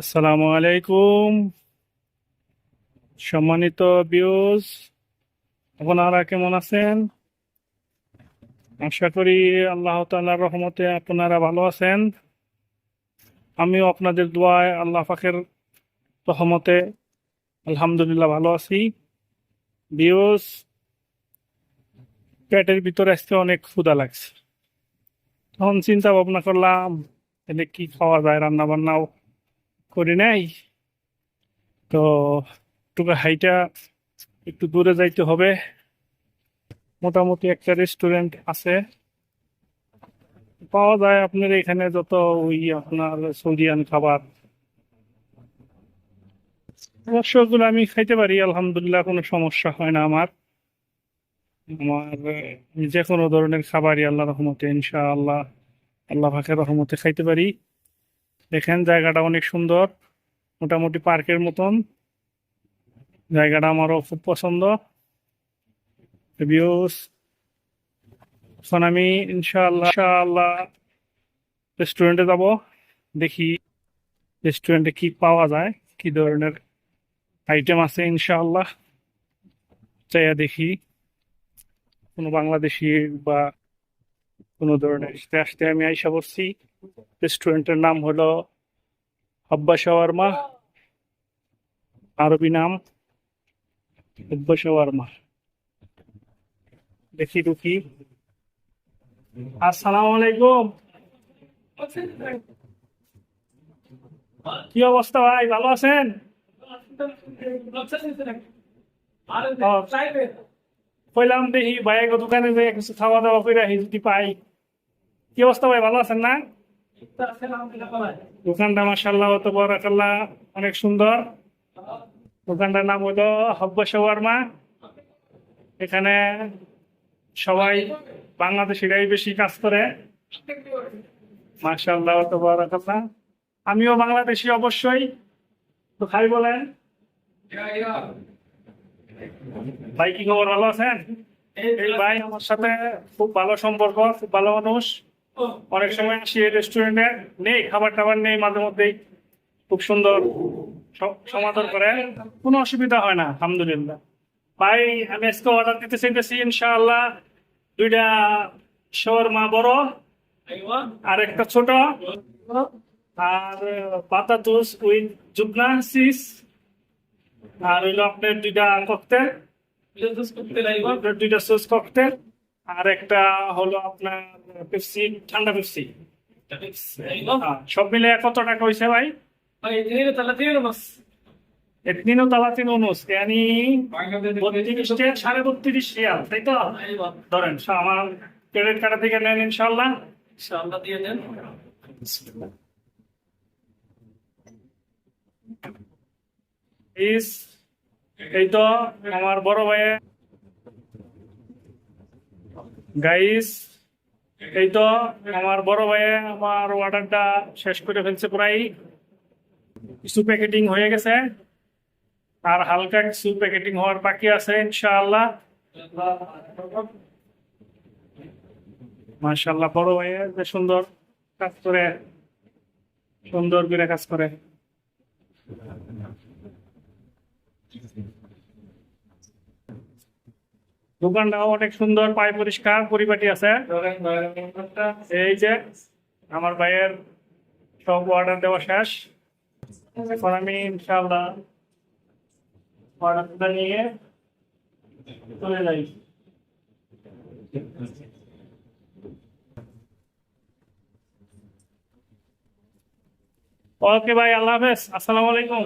আসসালামু আলাইকুম। সম্মানিত বিউজ আপনারা কেমন আছেন? আশা করি আল্লাহ তাআলার রহমতে আপনারা ভালো আছেন। আমিও আপনাদের দোয়ায় আল্লাহ পাকের রহমতে আলহামদুলিল্লাহ ভালো আছি। বিউজ পেটের ভিতরে আসতে অনেক ক্ষুধা লাগছে। তখন চিন্তা ভাবনা করলাম, তাহলে কি খাওয়া যায় রান্না বান্নাও করি নাই। তো একটু হাইটা একটু দূরে যাইতে হবে। মোটামুটি একটা রেস্টুরেন্ট আছে। পাওয়া যায় আপনার এখানে যত ওই আপনার সৌদিয়ান খাবার। অবশ্য আমি খাইতে পারি, আলহামদুলিল্লাহ, কোনো সমস্যা হয় না আমার। আমার আমি যে কোনো ধরনের খাবারই আল্লাহ রহমতে, ইনশাআল্লাহ, আল্লাহ পাকের রহমতে খাইতে পারি। দেখেন জায়গাটা অনেক সুন্দর, মোটামুটি পার্কের মতন। জায়গাটা আমারও খুব পছন্দ। আমি ইনশাআল্লাহ রেস্টুরেন্টে যাব, দেখি রেস্টুরেন্টে কি পাওয়া যায়, কি ধরনের আইটেম আছে, ইনশাআল্লাহ। চাইয়া দেখি। কোনো বাংলাদেশি বা কোনো ধরনের আসতে আসতে আমি আইসা করছি রেস্টুরেন্টের নাম হলো হাব্বা শাওয়ারমা আরবি নাম হাব্বা শাওয়ারমা দেখি ঢুকি আসসালামু আলাইকুম। কি অবস্থা ভাই ভালো আছেন? কইলাম দেখি ভাইয়ের দোকানে কিছু খাওয়া দাওয়া করে যদি পাই। কি অবস্থা ভাই? ভালো আছেন না? দোকানটা মাসাল্লাহ তো বরাকাল্লাহ অনেক সুন্দর। দোকানটার নাম হলো হব্বা শওয়ারমা এখানে সবাই বাংলাদেশিরাই বেশি কাজ করে। মাসাল্লাহ তো বরাকাল্লাহ আমিও বাংলাদেশি অবশ্যই। তো খাই বলেন। ভাই কি খবর? ভালো আছেন? এই ভাই আমার সাথে খুব ভালো সম্পর্ক খুব ভালো মানুষ। অনেক সময় আসি রেস্টুরেন্টে নেই খাবার টাবার নেই, মাঝে মধ্যেই খুব সুন্দর স- সমাদর করে। কোনো অসুবিধা হয় না, আলহামদুলিল্লাহ। ভাই, আমি আজকে অর্ডার দিতে চাইতেছি, ইনশাআল্লাহ। দুইটা শর্মা বড়, আর একটা ছোট। আর, পাতা জুস উইথ জুবনা সিস আর হইল আপনার দুইটা ককটেল। দুইটা সস ককটেল। আর একটা হলো আপনার পেপসি ঠান্ডা পেপসি হ্যাঁ, সব মিলে কত টাকা হয়েছে ভাই? এতদিনও তালা তিন অনুস yani বত্রিশ সাড়ে বত্রিশ রিয়াল তাই তো? ধরেন আমার ক্রেডিট কার্ড থেকে নেন ইনশাল্লাহ প্লিজ এই তো আমার বড় ভাইয়ে গাইস, এই তো আমার বড় ভাইয়ে আমার অর্ডারটা শেষ করে ফেলছে প্রায়। কিছু প্যাকেটিং হয়ে গেছে। আর হালকা কিছু প্যাকেটিং হওয়ার বাকি আছে, ইনশাআল্লাহ। মাশাআল্লাহ, বড় ভাইয়ে যে সুন্দর কাজ করে, সুন্দর করে কাজ করে। দোকানটাও অনেক সুন্দর, পায় পরিষ্কার, পরিপাটি আছে। এই যে আমার ভাইয়ের সব অর্ডার দেওয়া শেষ। এখন আমি ইনশাআল্লাহ অর্ডারটা নিয়ে চলে যাই। ওকে ভাই, আল্লাহ হাফেজ। আসসালামু আলাইকুম।